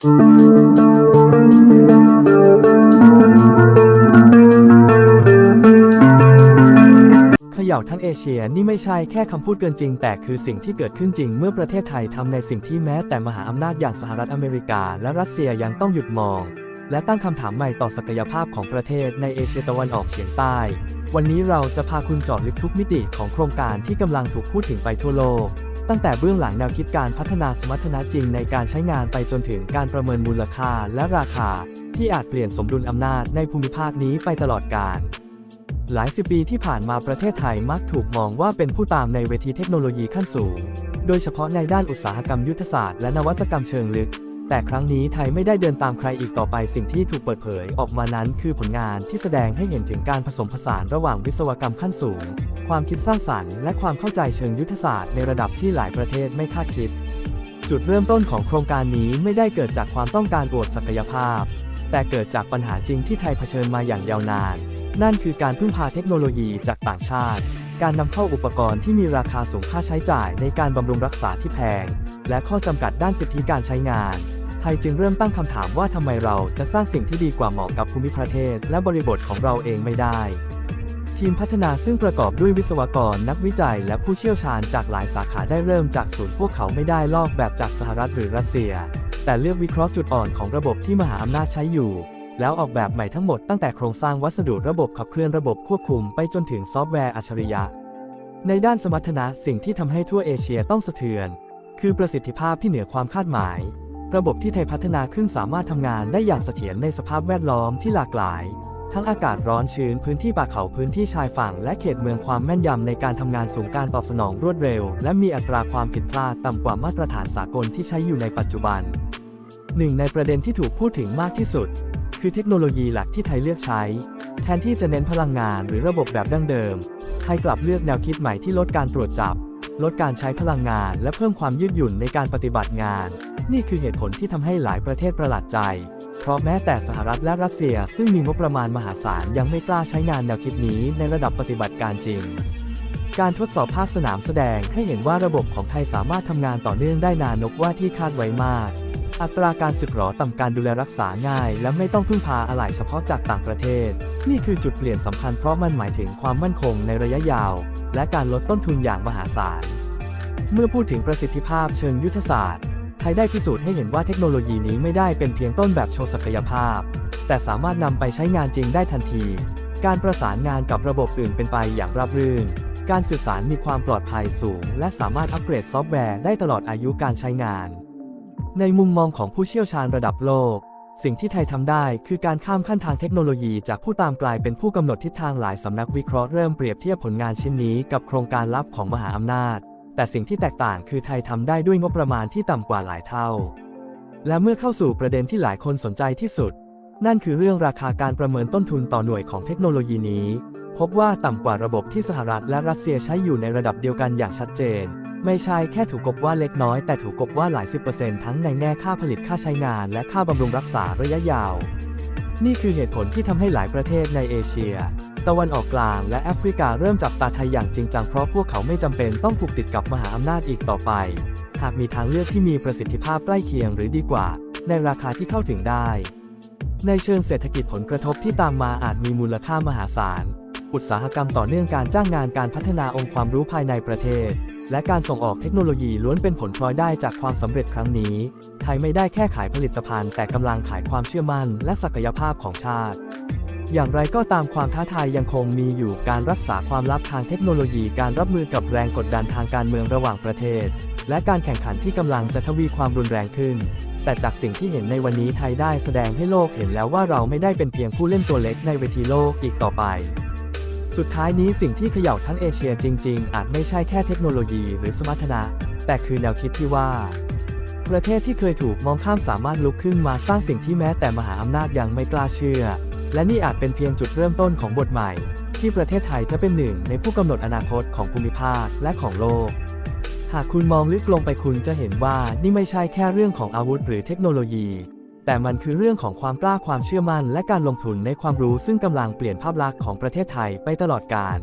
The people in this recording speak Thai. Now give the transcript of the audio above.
เขย่าทั้งเอเชียนี่ไม่ใช่แค่คำพูดเกินจริง แต่คือสิ่งที่เกิดขึ้นจริงเมื่อประเทศไทยทำในสิ่งที่แม้แต่มหาอำนาจอย่างสหรัฐอเมริกา และรัสเซียยังต้องหยุดมอง และตั้งคำถามใหม่ต่อศักยภาพของประเทศในเอเชียตะวันออกเฉียงใต้ วันนี้เราจะพาคุณเจาะลึกทุกมิติของโครงการที่กำลังถูกพูดถึงไปทั่วโลก ตั้งแต่เบื้องหลังแนวคิดการพัฒนาสมรรถนะจริงในการใช้งานไปจนถึงการประเมินมูลค่าและราคา ที่อาจเปลี่ยนสมดุลอำนาจในภูมิภาคนี้ไปตลอดกาลหลายสิบปีที่ผ่านมาประเทศไทยมักถูกมองว่าเป็นผู้ตามในเวทีเทคโนโลยีขั้นสูง โดยเฉพาะในด้านอุตสาหกรรมยุทธศาสตร์และนวัตกรรมเชิงลึก แต่ครั้งนี้ไทยไม่ได้เดินตามใครอีกต่อไปสิ่งที่ถูกเปิดเผยออกมานั้นคือผลงานที่แสดงให้เห็นถึงการผสมผสานระหว่างวิศวกรรมขั้นสูง ความคิดสร้างสรรค์ และความเข้าใจเชิงยุทธศาสตร์ในระดับที่หลายประเทศไม่คาดคิด จุดเริ่มต้นของโครงการนี้ไม่ได้เกิดจากความต้องการอวดศักยภาพ แต่เกิดจากปัญหาจริงที่ไทยเผชิญมาอย่างยาวนาน นั่นคือการพึ่งพาเทคโนโลยีจากต่างชาติการนำเข้าอุปกรณ์ที่มีราคาสูงค่าใช้จ่ายในการบำรุงรักษาที่แพง และข้อจำกัดด้านสิทธิการใช้งาน ไทยจึงเริ่มตั้งคำถามว่าทำไมเราจะสร้างสิ่งที่ดีกว่าเหมาะกับภูมิประเทศ และบริบทของเราเองไม่ได้ ทีมพัฒนาซึ่งประกอบด้วยวิศวกรนักวิจัย และผู้เชี่ยวชาญจากหลายสาขาได้เริ่มจากศูนย์พวกเขาไม่ได้ลอกแบบจากสหรัฐหรือรัสเซีย แต่เลือกวิเคราะห์จุดอ่อนของระบบที่มหาอำนาจใช้อยู่ แล้วออกแบบใหม่ทั้งหมดตั้งแต่โครงสร้างวัสดุระบบขับเคลื่อนระบบควบคุมไปจนถึงซอฟต์แวร์อัจฉริยะ ในด้านสมรรถนะสิ่งที่ทำให้ทั่วเอเชียต้องสะเทือน คือประสิทธิภาพที่เหนือความคาดหมาย ระบบที่ไทยพัฒนาขึ้นสามารถทำงานได้อย่างเสถียรในสภาพแวดล้อมที่หลากหลาย ทั้งอากาศร้อนชื้นพื้นที่ป่าเขาพื้นที่ชายฝั่ง และเขตเมืองความแม่นยำในการทำงานสูงการตอบสนองรวดเร็ว และมีอัตราความผิดพลาดต่ำกว่ามาตรฐานสากลที่ใช้อยู่ในปัจจุบันหนึ่งในประเด็นที่ถูกพูดถึงมากที่สุด คือเทคโนโลยีหลักที่ไทยเลือกใช้ แทนที่จะเน้นพลังงานหรือระบบแบบดั้งเดิมไทยกลับเลือกแนวคิดใหม่ที่ลดการตรวจจับ ลดการใช้พลังงานและเพิ่มความยืดหยุ่นในการปฏิบัติงาน นี่คือเหตุผลที่ทำให้หลายประเทศประหลาดใจ เพราะแม้แต่สหรัฐและรัสเซียซึ่งมีงบประมาณมหาศาลยังไม่กล้าใช้งานแนวคิดนี้ในระดับปฏิบัติการจริง การทดสอบภาคสนามแสดงให้เห็นว่าระบบของไทยสามารถทำงานต่อเนื่องได้นานนกว่าที่คาดไว้มาก อัตราการสึกหรอต่ำการดูแลรักษาง่าย และไม่ต้องพึ่งพาอะไหล่เฉพาะจากต่างประเทศ นี่คือจุดเปลี่ยนสำคัญเพราะมันหมายถึงความมั่นคงในระยะยาว และการลดต้นทุนอย่างมหาศาล เมื่อพูดถึงประสิทธิภาพเชิงยุทธศาสตร์ ไทยได้พิสูจน์ให้เห็นว่าเทคโนโลยีนี้ไม่ได้เป็นเพียงต้นแบบโชว์ศักยภาพ แต่สามารถนำไปใช้งานจริงได้ทันที การประสานงานกับระบบอื่นเป็นไปอย่างราบรื่น การสื่อสารมีความปลอดภัยสูง และสามารถอัปเกรดซอฟต์แวร์ได้ตลอดอายุการใช้งาน ในมุมมองของผู้เชี่ยวชาญระดับโลก สิ่งที่ไทยทำได้คือการข้ามขั้นทางเทคโนโลยีจากผู้ตามกลายเป็นผู้กำหนดทิศทางหลายสำนักวิเคราะห์เริ่มเปรียบเทียบผลงานชิ้นนี้กับโครงการลับของมหาอำนาจ แต่สิ่งที่แตกต่างคือไทยทำได้ด้วยงบประมาณที่ต่ำกว่าหลายเท่า และเมื่อเข้าสู่ประเด็นที่หลายคนสนใจที่สุด นั่นคือเรื่องราคาการประเมินต้นทุนต่อหน่วยของเทคโนโลยีนี้ พบว่าต่ำกว่าระบบที่สหรัฐและรัสเซียใช้อยู่ในระดับเดียวกันอย่างชัดเจน ไม่ใช่แค่ถูกกบว่าเล็กน้อยแต่ถูกกบว่าหลายสิบเปอร์เซ็นต์ทั้งในแง่ค่าผลิตค่าใช้งานและค่าบำรุงรักษาระยะยาว นี่คือเหตุผลที่ทำให้หลายประเทศในเอเชีย ตะวันออกกลางและแอฟริกาเริ่มจับตาไทยอย่างจริงจังเพราะพวกเขาไม่จำเป็นต้องผูกติดกับมหาอำนาจอีกต่อไป หากมีทางเลือกที่มีประสิทธิภาพใกล้เคียงหรือดีกว่า ในราคาที่เข้าถึงได้ ในเชิงเศรษฐกิจผลกระทบที่ตามมาอาจมีมูลค่ามหาศาล อุตสาหกรรมต่อเนื่องการจ้างงานการพัฒนาองค์ความรู้ภายในประเทศ และการส่งออกเทคโนโลยีล้วนเป็นผลพลอยได้จากความสำเร็จครั้งนี้ ไทยไม่ได้แค่ขายผลิตภัณฑ์แต่กำลังขายความเชื่อมั่น และศักยภาพของชาติ อย่างไรก็ตามความท้าทายยังคงมีอยู่การรักษาความลับทางเทคโนโลยีการรับมือกับแรงกดดันทางการเมืองระหว่างประเทศ และการแข่งขันที่กำลังจะทวีความรุนแรงขึ้นแต่จากสิ่งที่เห็นในวันนี้ไทยได้แสดงให้โลกเห็นแล้วว่าเราไม่ได้เป็นเพียงผู้เล่นตัวเล็กในเวทีโลกอีกต่อไป สุดท้ายนี้สิ่งที่เขย่าทั้งเอเชียจริง ๆ อาจไม่ใช่แค่เทคโนโลยีหรือสมรรถนะ แต่คือแนวคิดที่ว่า ประเทศที่เคยถูกมองข้ามสามารถลุกขึ้นมาสร้างสิ่งที่แม้แต่มหาอำนาจยังไม่กล้าเชื่อ และนี่อาจเป็นเพียงจุดเริ่มต้นของบทใหม่ ที่ประเทศไทยจะเป็นหนึ่งในผู้กำหนดอนาคตของภูมิภาคและของโลก หากคุณมองลึกลงไปคุณจะเห็นว่านี่ไม่ใช่แค่เรื่องของอาวุธหรือเทคโนโลยี แต่มันคือเรื่องของความกล้าความเชื่อมั่นและการลงทุนในความรู้ซึ่งกำลังเปลี่ยนภาพลักษณ์ของประเทศไทยไปตลอดกาล